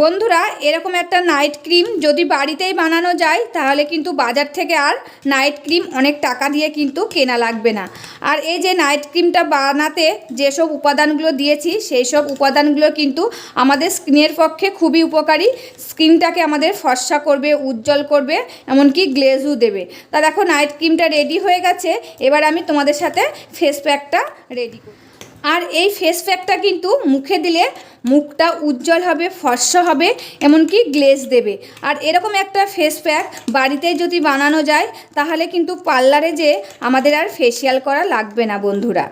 বন্ধুরা, এরকম একটা নাইট ক্রিম যদি বাড়িতেই বানানো যায়, তাহলে কিন্তু বাজার থেকে আর নাইট ক্রিম অনেক টাকা দিয়ে কিন্তু কেনা লাগবে না। আর এই যে নাইট ক্রিমটা বানাতে যেসব উপাদানগুলো দিয়েছি সেই সব উপাদানগুলো কিন্তু আমাদের স্কিনের পক্ষে খুবই উপকারী। স্কিনটাকে আমাদের ফর্সা করবে, উজ্জ্বল করবে, এমনকি গ্লেজও দেবে। তা দেখো নাইট ক্রিমটা রেডি হয়ে গেছে। এবার আমি তোমাদের সাথে ফেস প্যাকটা রেডি করি আর এই ফেস প্যাকটা কিন্তু মুখে দিলে মুখটা উজ্জ্বল হবে, ফর্সা হবে, এমনকি গ্লেজ দেবে। আর এরকম একটা ফেস প্যাক বাড়িতে যদি বানানো যায়, তাহলে কিন্তু পার্লারে যে আমাদের আর ফেসিয়াল করা লাগবে না বন্ধুরা।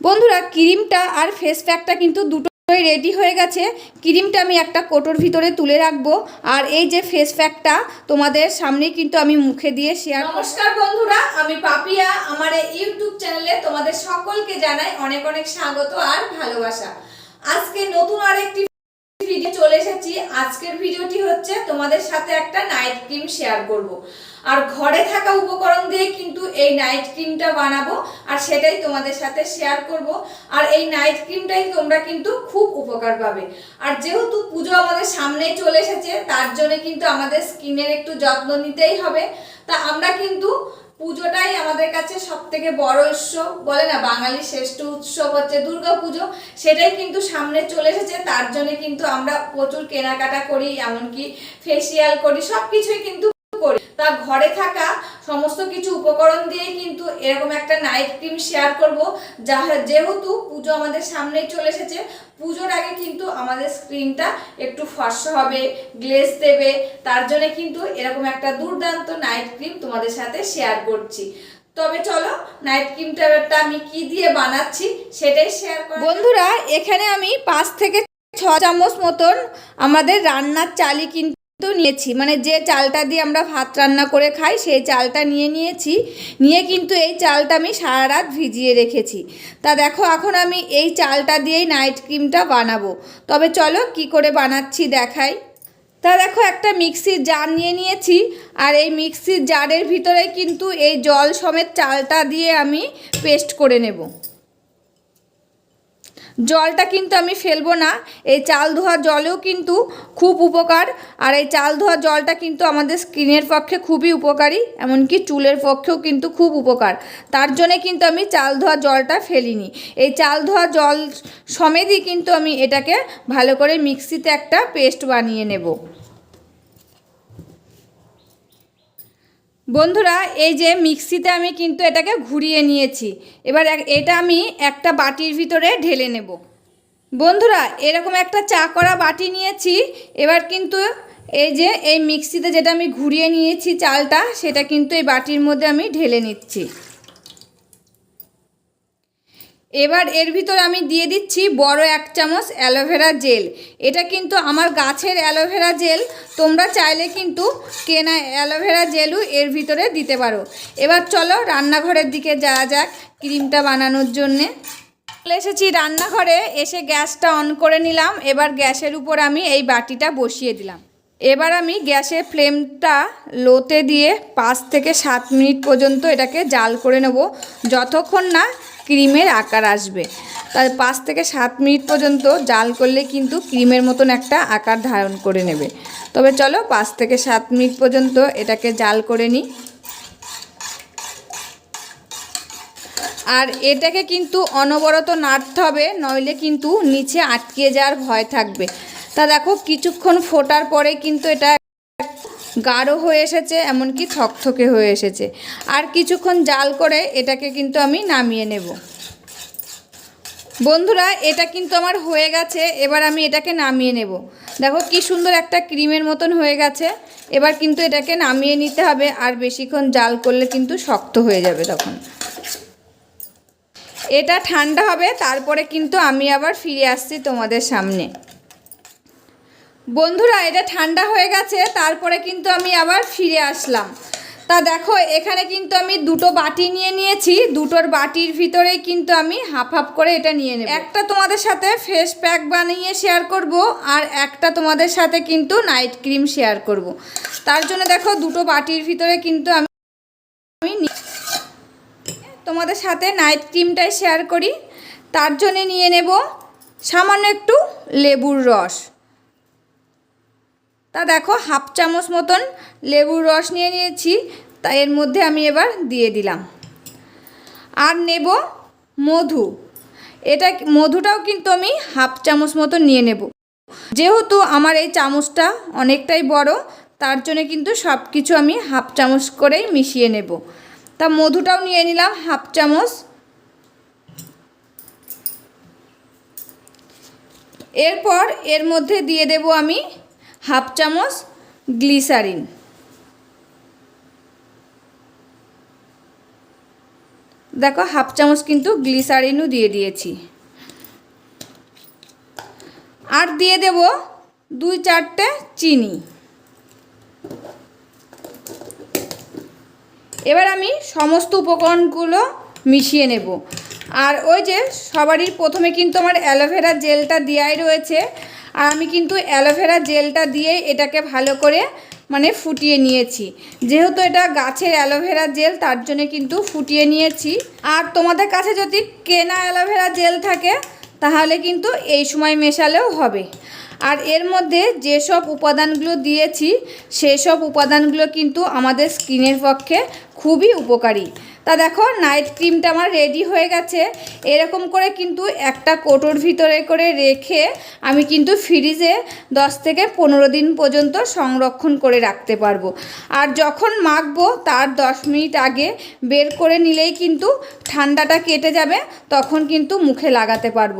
বন্ধুরা ক্রিমটা আর ফেস প্যাকটা কিন্তু দুটোই রেডি হয়ে গেছে। ক্রিমটা আমি একটা কোটোর ভিতরে তুলে রাখব। আর এই যে ফেস প্যাকটা তোমাদের সামনে কিন্তু আমি মুখে দিয়ে শেয়ার নমস্কার বন্ধুরা, আমি পাপিয়া। আমার ইউটিউব চ্যানেলে তোমাদের সকলকে জানাই অনেক অনেক স্বাগত আর ভালোবাসা। আজকে নতুন আরেকটি ভিডিও চলে এসেছি। আজকের ভিডিওটি হচ্ছে তোমাদের সাথে একটা নাইট ক্রিম শেয়ার করব। আর ঘরে থাকা উপকরণ দিয়ে কিন্তু এই নাইট ক্রিমটা বানাবো আর সেটাই তোমাদের সাথে শেয়ার করব। আর এই নাইট ক্রিমটাই তোমরা কিন্তু খুব উপকার পাবে। আর যেহেতু পুজো আমাদের সামনেই চলে এসেছে, তার জন্য কিন্তু আমাদের স্কিনের একটু যত্ন নিতেই হবে। তা আমরা কিন্তু পুজোটাই আমাদের কাছে সব থেকে বড় উৎসব। বলে না, বাঙালির শ্রেষ্ঠ উৎসব হচ্ছে দুর্গা পুজো। সেটাই কিন্তু সামনে চলে এসেছে। তার জন্য কিন্তু আমরা প্রচুর কেনাকাটা করি, এমনকি ফেসিয়াল করি সব কিছুই কিন্তু তা ঘরে থাকা সমস্ত কিছু উপকরণ দিয়ে কিন্তু এরকম একটা নাইট ক্রিম শেয়ার করব। যা যেহেতু পুজো আমাদের সামনেই চলে এসেছে, পুজোর আগে কিন্তু আমাদের স্ক্রিনটা একটু ফর্সা হবে গ্লেজ দেবে। তার জন্য কিন্তু এরকম একটা দুর্দান্ত নাইট ক্রিম তোমাদের সাথে শেয়ার করছি। তবে চলো নাইট ক্রিমটা আমি কি দিয়ে বানাচ্ছি সেটাই শেয়ার করব বন্ধুরা, এখানে আমি পাঁচ থেকে ছ চামচ মতন আমাদের রান্নার চালি কিন্তু তো নিয়েছি। মানে যে চালটা দিয়ে আমরা ভাত রান্না করে খাই, সেই চালটা নিয়ে নিয়েছি। নিয়ে কিন্তু এই চালটা আমি সারা রাত ভিজিয়ে রেখেছি। তা দেখো, এখন আমি এই চালটা দিয়েই নাইট ক্রিমটা বানাবো। তবে চলো কি করে বানাচ্ছি দেখাই। তা দেখো, একটা মিক্সির জার নিয়ে নিয়েছি। আর এই মিক্সির জারের ভিতরে কিন্তু এই জল সমেত চালটা দিয়ে আমি পেস্ট করে নেব। জলটা কিন্তু আমি ফেলব না। এই চাল ধোয়া জলেও কিন্তু খুব উপকার। আর এই চাল ধোয়া জলটা কিন্তু আমাদের স্কিনের পক্ষে খুবই উপকারী, এমনকি চুলের পক্ষেও কিন্তু খুব উপকার। তার জন্যে কিন্তু আমি চাল ধোয়া জলটা ফেলিনি। এই চাল ধোয়া জল সমেতই কিন্তু আমি এটাকে ভালো করে মিক্সিতে একটা পেস্ট বানিয়ে নেব। বন্ধুরা, এই যে মিক্সিতে আমি কিন্তু এটাকে ঘুরিয়ে নিয়েছি। এবার এটা আমি একটা বাটির ভিতরে ঢেলে নেব। বন্ধুরা, এরকম একটা চা করা বাটি নিয়েছি। এবার কিন্তু এই যে, এই মিক্সিতে যেটা আমি ঘুরিয়ে নিয়েছি চালটা, সেটা কিন্তু এই বাটির মধ্যে আমি ঢেলে নিচ্ছি। এবার এর ভিতর আমি দিয়ে দিচ্ছি বড় এক চামচ অ্যালোভেরা জেল। এটা কিন্তু আমার গাছের অ্যালোভেরা জেল, তোমরা চাইলে কিন্তু কেনা অ্যালোভেরা জেলও এর ভিতরে দিতে পারো। এবার চলো রান্নাঘরের দিকে যাওয়া যাক ক্রিমটা বানানোর জন্যে। চলে এসেছি রান্নাঘরে, এসে গ্যাসটা অন করে নিলাম। এবার গ্যাসের উপর আমি এই বাটিটা বসিয়ে দিলাম। এবার আমি গ্যাসের ফ্লেমটা লোতে দিয়ে পাঁচ থেকে সাত মিনিট পর্যন্ত এটাকে জাল করে নেব। যতক্ষণ না ক্রিমের আকার আসবে। তাই পাঁচ থেকে সাত মিনিট পর্যন্ত জাল করলে কিন্তু ক্রিমের মতন একটা আকার ধারণ করে নেবে। তবে চলো পাঁচ থেকে সাত মিনিট পর্যন্ত এটাকে জাল করে নিই। আর এটাকে কিন্তু অনবরত নাড়তে হবে, নইলে কিন্তু নিচে আটকে যাওয়ার ভয় থাকবে। তা দেখো, কিছুক্ষণ ফোটার পরে কিন্তু এটা গাঢ় হয়ে এসেছে, এমনকি থকথকে হয়ে এসেছে। আর কিছুক্ষণ জাল করে এটাকে কিন্তু আমি নামিয়ে নেব। বন্ধুরা, এটা কিন্তু আমার হয়ে গেছে, এবার আমি এটাকে নামিয়ে নেব। দেখো কি সুন্দর একটা ক্রিমের মতন হয়ে গেছে, এবার কিন্তু এটাকে নামিয়ে নিতে হবে, আর বেশিক্ষণ জাল করলে কিন্তু শক্ত হয়ে যাবে তখন। এটা ঠান্ডা হবে, তারপরে কিন্তু আমি আবার ফিরে আসছি তোমাদের সামনে। বন্ধুরা, এটা ঠান্ডা হয়ে গেছে, তারপরে কিন্তু আমি আবার ফিরে আসলাম। তা দেখো, এখানে কিন্তু আমি দুটো বাটি নিয়ে নিয়েছি, দুটোর বাটির ভিতরেই কিন্তু আমি হাফ হাফ করে এটা নিয়ে নেব। একটা তোমাদের সাথে ফেস প্যাক বানিয়ে শেয়ার করব, আর একটা তোমাদের সাথে কিন্তু নাইট ক্রিম শেয়ার করব। তার জন্য দেখো, দুটো বাটির ভিতরে কিন্তু আমি আমি তোমাদের সাথে নাইট ক্রিমটাই শেয়ার করি। তার জন্যে নিয়ে নেব সামান্য একটু লেবুর রস। তা দেখো, হাফ চামচ মতন লেবুর রস নিয়ে নিয়েছি, তা এর মধ্যে আমি এবার দিয়ে দিলাম। আর নেব মধু। এটা মধুটাও কিন্তু আমি হাফ চামচ মতো নিয়ে নেব। যেহেতু আমার এই চামচটা অনেকটাই বড়, তার জন্য কিন্তু সব কিছু আমি হাফ চামচ করেই মিশিয়ে নেব। তা মধুটাও নিয়ে নিলাম হাফ চামচ। এরপর এর মধ্যে দিয়ে দেব আমি হাফ চামচ গ্লিসারিন। দেখো, হাফ চামচ কিন্তু গ্লিসারিনও দিয়ে দিয়েছি। আর দিয়ে দেব দুই চারটে চিনি। এবার আমি সমস্ত উপকরণগুলো মিশিয়ে নেব। আর ওই যে সবারই প্রথমে কিন্তু আমার অ্যালোভেরা জেলটা দেওয়াই রয়েছে। আর আমি কিন্তু অ্যালোভেরা জেলটা দিয়ে এটাকে ভালো করে মানে ফুটিয়ে নিয়েছি। যেহেতু এটা গাছের অ্যালোভেরা জেল, তার জন্য কিন্তু ফুটিয়ে নিয়েছি। আর তোমাদের কাছে যদি কেনা অ্যালোভেরা জেল থাকে, তাহলে কিন্তু এই সময় মেশালেও হবে। আর এর মধ্যে যেসব উপাদানগুলো দিয়েছি, সেসব উপাদানগুলো কিন্তু আমাদের স্কিনের পক্ষে খুবই উপকারী। তা দেখো নাইট ক্রিমটা আমার রেডি হয়ে গেছে। এরকম করে কিন্তু একটা কোটোর ভিতরে করে রেখে আমি কিন্তু ফ্রিজে দশ থেকে পনেরো দিন পর্যন্ত সংরক্ষণ করে রাখতে পারব। আর যখন মাখবো, তার দশ মিনিট আগে বের করে নিলেই কিন্তু ঠান্ডাটা কেটে যাবে, তখন কিন্তু মুখে লাগাতে পারব।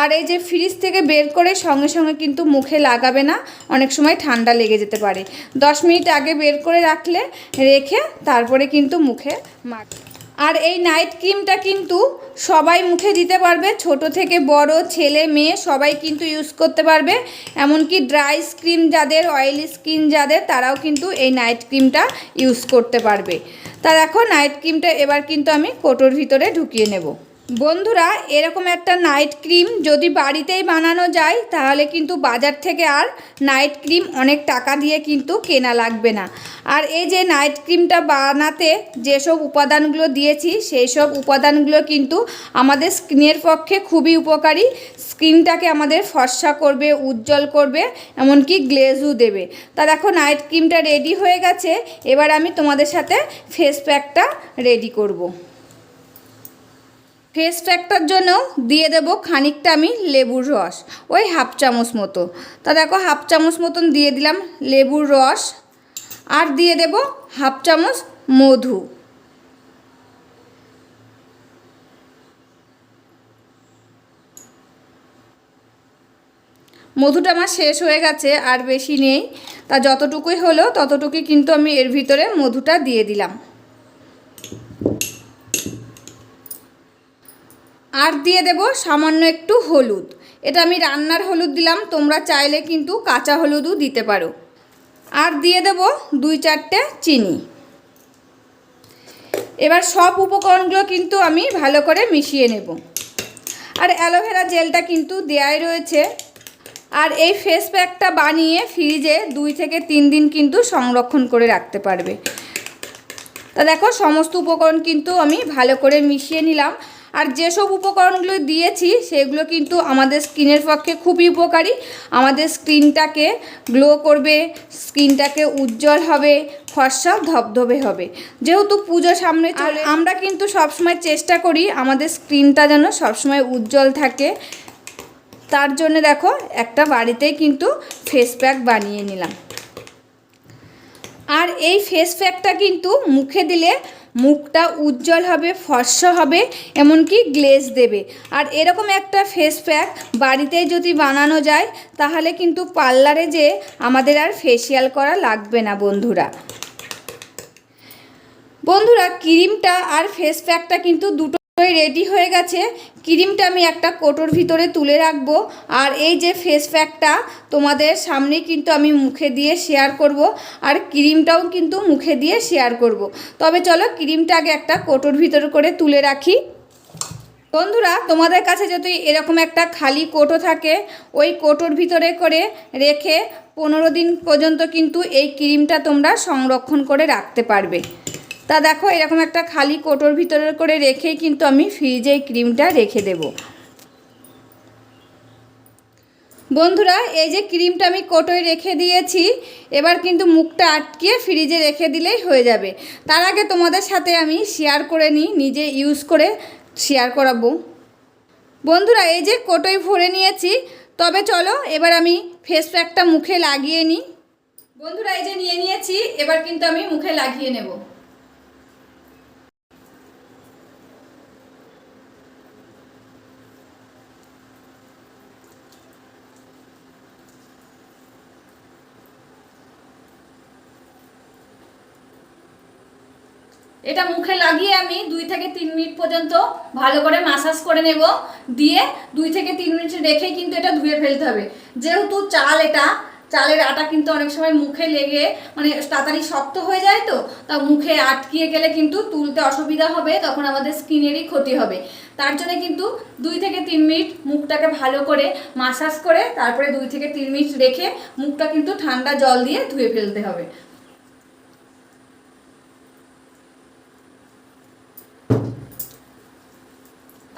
আর এই যে ফ্রিজ থেকে বের করে সঙ্গে সঙ্গে কিন্তু মুখে লাগাবে না, অনেক সময় ঠান্ডা লেগে যেতে পারে। দশ মিনিট আগে বের করে রাখলে, রেখে তারপরে কিন্তু মুখে মাখ আর এই নাইট ক্রিমটা কিন্তু সবাই মুখে দিতে পারবে। ছোট থেকে বড়, ছেলে, মেয়ে, সবাই কিন্তু ইউজ করতে পারবে। এমনকি ড্রাই স্কিন যাদের অয়েলি স্কিন যাদের, তারাও কিন্তু এই নাইট ক্রিমটা ইউজ করতে পারবে। তা দেখো নাইট ক্রিমটা এবার কিন্তু আমি কোটোর ভিতরে ঢুকিয়ে নেব। বন্ধুরা, এরকম একটা নাইট ক্রিম যদি বাড়িতেই বানানো যায়, তাহলে কিন্তু বাজার থেকে আর নাইট ক্রিম অনেক টাকা দিয়ে কিন্তু কেনা লাগবে না। আর এই যে নাইট ক্রিমটা বানাতে যেসব উপাদানগুলো দিয়েছি সেই সব উপাদানগুলো কিন্তু আমাদের স্কিনের পক্ষে খুবই উপকারী। স্কিনটাকে আমাদের ফর্সা করবে, উজ্জ্বল করবে, এমনকি গ্লেজও দেবে। তা দেখো নাইট ক্রিমটা রেডি হয়ে গেছে। এবার আমি তোমাদের সাথে ফেস প্যাকটা রেডি করব। ফেস প্যাকটার জন্য দিয়ে দেব খানিকটা আমি লেবুর রস, ওই হাফ চামচ মতো। তা দেখো, হাফ চামচ মতন দিয়ে দিলাম লেবুর রস, আর দিয়ে দেব হাফ চামচ মধু। মধুটা আমার শেষ হয়ে গেছে, আর বেশি নেই। তা যতটুকুই হলো, ততটুকুই কিন্তু আমি এর ভিতরে মধুটা দিয়ে দিলাম। আর দিয়ে দেব সামান্য একটু হলুদ। এটা আমি রান্নার হলুদ দিলাম, তোমরা চাইলে কিন্তু কাঁচা হলুদও দিতে পারো। আর দিয়ে দেব দুই চারটে চিনি। এবার সব উপকরণগুলো কিন্তু আমি ভালো করে মিশিয়ে নেব। আর অ্যালোভেরা জেলটা কিন্তু দেয়াই রয়েছে। আর এই ফেস প্যাকটা বানিয়ে ফ্রিজে দুই থেকে তিন দিন কিন্তু সংরক্ষণ করে রাখতে পারবে। তা দেখো, সমস্ত উপকরণ কিন্তু আমি ভালো করে মিশিয়ে নিলাম। আর যেসব উপকরণগুলো দিয়েছি সেগুলো কিন্তু আমাদের স্কিনের পক্ষে খুবই উপকারী। আমাদের স্কিনটাকে গ্লো করবে স্কিনটাকে উজ্জ্বল হবে ফর্সা ধবধবে হবে। যেহেতু পুজো সামনে চলে আমরা কিন্তু সবসময় চেষ্টা করি আমাদের স্ক্রিনটা যেন সবসময় উজ্জ্বল থাকে। তার জন্য দেখো একটা বাড়িতেই কিন্তু ফেস প্যাক বানিয়ে নিলাম। আর এই ফেস প্যাকটা কিন্তু মুখে দিলে মুখটা উজ্জ্বল হবে, ফর্সা হবে, এমনকি গ্লেজ দেবে। আর এরকম একটা ফেস প্যাক বাড়িতে যদি বানানো যায়, তাহলে কিন্তু পার্লারে যে আমাদের আর ফেসিয়াল করা লাগবে না, বন্ধুরা। বন্ধুরা ক্রিমটা আর ফেস প্যাকটা কিন্তু দুটো রেডি হয়ে গেছে। ক্রিমটা আমি একটা কোটোর ভিতরে তুলে রাখব। আর এই যে ফেস প্যাকটা তোমাদের সামনে কিন্তু আমি মুখে দিয়ে শেয়ার করব। আর ক্রিমটাও কিন্তু মুখে দিয়ে শেয়ার করব। তবে চলো ক্রিমটা আগে একটা কোটোর ভিতরে করে তুলে রাখি। বন্ধুরা, তোমাদের কাছে যদি এরকম একটা খালি কোটো থাকে, ওই কোটোর ভিতরে করে রেখে পনেরো দিন পর্যন্ত কিন্তু এই ক্রিমটা তোমরা সংরক্ষণ করে রাখতে পারবে। তা দেখো, এরকম একটা খালি কোটোর ভিতরে করে রেখেই কিন্তু আমি ফ্রিজে ক্রিমটা রেখে দেব। বন্ধুরা, এই যে ক্রিমটা আমি কোটোয় রেখে দিয়েছি, এবার কিন্তু মুখটা আটকিয়ে ফ্রিজে রেখে দিলেই হয়ে যাবে। তার আগে তোমাদের সাথে আমি শেয়ার করে নিই, নিজে ইউজ করে শেয়ার করাবো। বন্ধুরা, এই যে কোটোয় ভরে নিয়েছি, তবে চলো, এবার আমি ফেস প্যাকটা মুখে লাগিয়ে নিই। বন্ধুরা, এই যে নিয়ে নিয়েছি, এবার কিন্তু আমি মুখে লাগিয়ে নেব। এটা মুখে লাগিয়ে আমি দুই থেকে তিন মিনিট পর্যন্ত ভালো করে মাসাজ করে নেব। দিয়ে দুই থেকে তিন মিনিট রেখে কিন্তু এটা ধুয়ে ফেলতে হবে। যেহেতু চাল এটা, চালের আটা কিন্তু অনেক সময় মুখে লেগে মানে তাড়াতাড়ি শক্ত হয়ে যায় তো, তা মুখে আটকিয়ে গেলে কিন্তু তুলতে অসুবিধা হবে, তখন আমাদের স্কিনেরই ক্ষতি হবে। তার জন্য কিন্তু দুই থেকে তিন মিনিট মুখটাকে ভালো করে মাসাজ করে, তারপরে দুই থেকে তিন মিনিট রেখে মুখটা কিন্তু ঠান্ডা জল দিয়ে ধুয়ে ফেলতে হবে।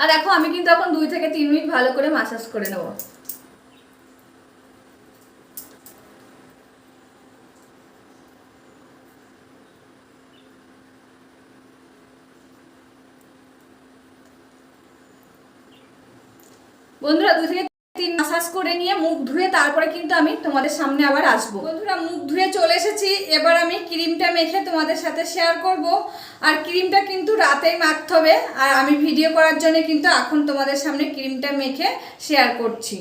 আর দেখো, আমি কিন্তু এখন দুই থেকে তিন মিনিট ভালো করে মাসাজ করে নেব। বন্ধুরা, দুই থেকে মাসাজ করে নিয়ে মুখ ধুয়ে তারপরে কিন্তু আমি তোমাদের সামনে আবার আসব। বন্ধুরা, মুখ ধুয়ে চলে এসেছি। এবার আমি ক্রিমটা মেখে তোমাদের সাথে শেয়ার করব। আর ক্রিমটা কিন্তু রাতেই মাখতে হবে। আর আমি ভিডিও করার জন্য কিন্তু এখন তোমাদের সামনে ক্রিমটা মেখে শেয়ার করছি।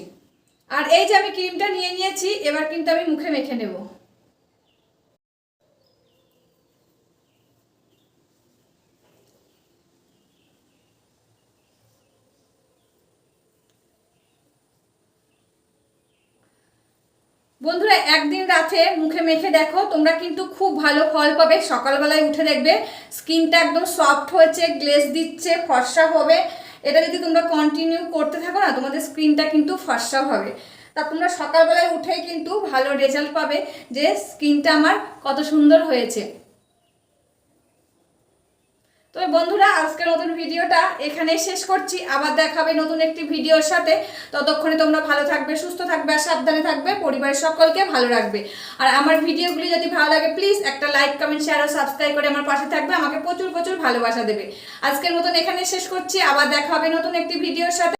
আর এই যে আমি ক্রিমটা নিয়ে নিয়েছি, এবার কিন্তু আমি মুখে মেখে নেব। বন্ধুরা, একদিন রাতে মুখে মেখে দেখো, তোমরা কিন্তু খুব ভালো ফল পাবে। সকালবেলায় উঠে দেখবে, স্কিনটা একদম সফট হয়েছে গ্লেস দিচ্ছে, ফর্সা হবে। এটা যদি তোমরা কন্টিনিউ করতে থাকো না, তোমাদের স্কিনটা কিন্তু ফর্সা হবে। তা তোমরা সকালবেলায় উঠেই কিন্তু ভালো রেজাল্ট পাবে যে স্কিনটা আমার কত সুন্দর হয়েছে। তো বন্ধুরা, আজকের নতুন ভিডিওটা এখানে শেষ করছি। আবার দেখাবে নতুন একটি ভিডিওর সাথে। ততক্ষণে তোমরা ভালো থাকবে, সুস্থ থাকবে আর সাবধানে থাকবে। পরিবারের সকলকে ভালো রাখবে। আর আমার ভিডিওগুলি যদি ভালো লাগে প্লিজ একটা লাইক কমেন্ট শেয়ার ও সাবস্ক্রাইব করে আমার পাশে থাকবে। আমাকে প্রচুর প্রচুর ভালোবাসা দেবে। আজকের মতন এখানে শেষ করছি। আবার দেখাবে নতুন একটি ভিডিওর সাথে।